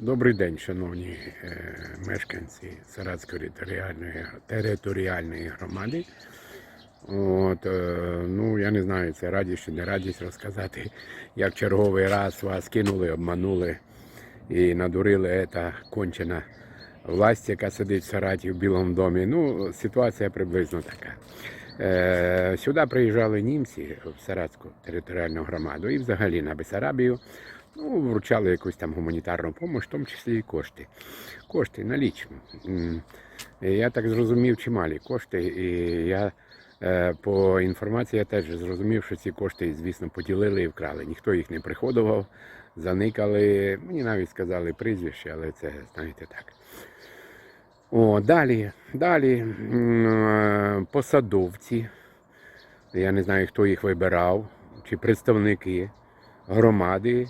Добрий день, шановні е, мешканці Саратської територіальної, громади. От, е, ну, я не знаю, це радість чи не радість розказати, як черговий раз вас кинули, обманули і надурили ця кончена власть, яка сидить в Сараті в Білому домі. Ну, ситуація приблизно така. Е, сюди приїжджали німці в Саратську територіальну громаду і взагалі на Бесарабію. Ну, вручали якусь там гуманітарну допомогу, в тому числі і кошти. Кошти налічно. М. І Я так зрозумів, чималі кошти. І я е, по інформації я теж зрозумів, що ці кошти, звісно, поділили і вкрали. Ніхто їх не приходував, заникали. Мені навіть сказали прізвище, але це, знаєте, так. О, далі, далі е, посадовці. Я не знаю, хто їх вибирав, чи представники громади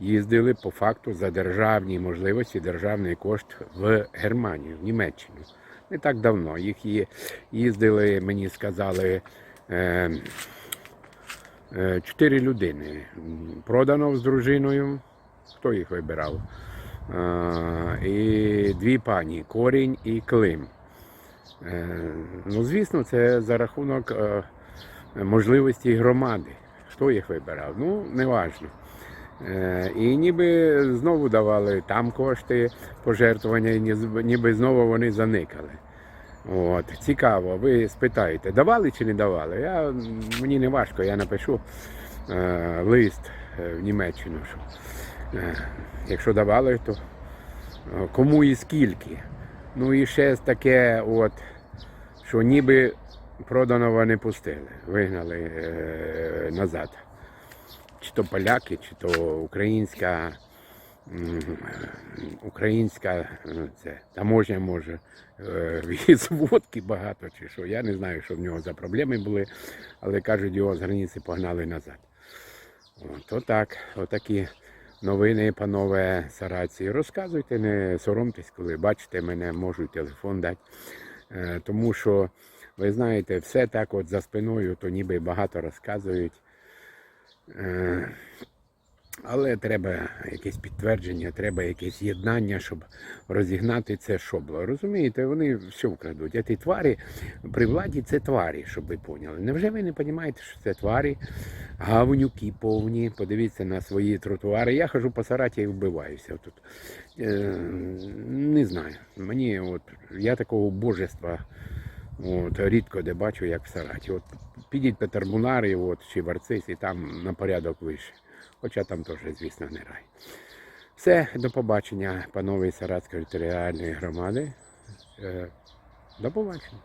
їздили по факту за державні можливості, державний кошт в Германію, в Німеччину. Не так давно. Їх їздили, мені сказали, е, е, чотири людини. Продано з дружиною. Хто їх вибирав? Е, і дві пані Корінь і Клим. Ну, звісно, це за рахунок можливості громади. Хто їх вибирав? Ну, неважно. Е, І ніби знову давали там кошти, пожертвування, і ніби знову вони заникали. От, цікаво, ви спитаєте, давали чи не давали? Я, мені не важко, я напишу е, лист е, в Німеччину, що е, якщо давали, то е, кому і скільки. Ну і ще таке, от, що ніби проданого не пустили, вигнали е, назад. То поляки, чи то українська, українська е, це, таможня може е, від водки багато чи що. Я не знаю, що в нього за проблеми були, але кажуть, його з границі погнали назад. От, отак, отакі новини, панове сараці. Розказуйте, не соромтесь, коли бачите мене, можу телефон дати. Е, Тому що, ви знаєте, все так от за спиною, то ніби багато розказують. Е, Але треба якесь підтвердження, треба якесь єднання, щоб розігнати це шобло. Розумієте, вони все вкрадуть. А ті тварі при владі це тварі, щоб ви поняли. Невже ви не розумієте, що це тварі, гавнюки повні? Подивіться на свої тротуари. Я хожу по Сараті і вбиваюся тут. Е, не знаю. Мені от я такого божества от, рідко де бачу, як в Сараті. От підіть Петербунари, от, чи в і там на порядок вище. Хоча там теж, звісно, не рай. Все, до побачення, панове Саратської територіальної громади. Е, До побачення.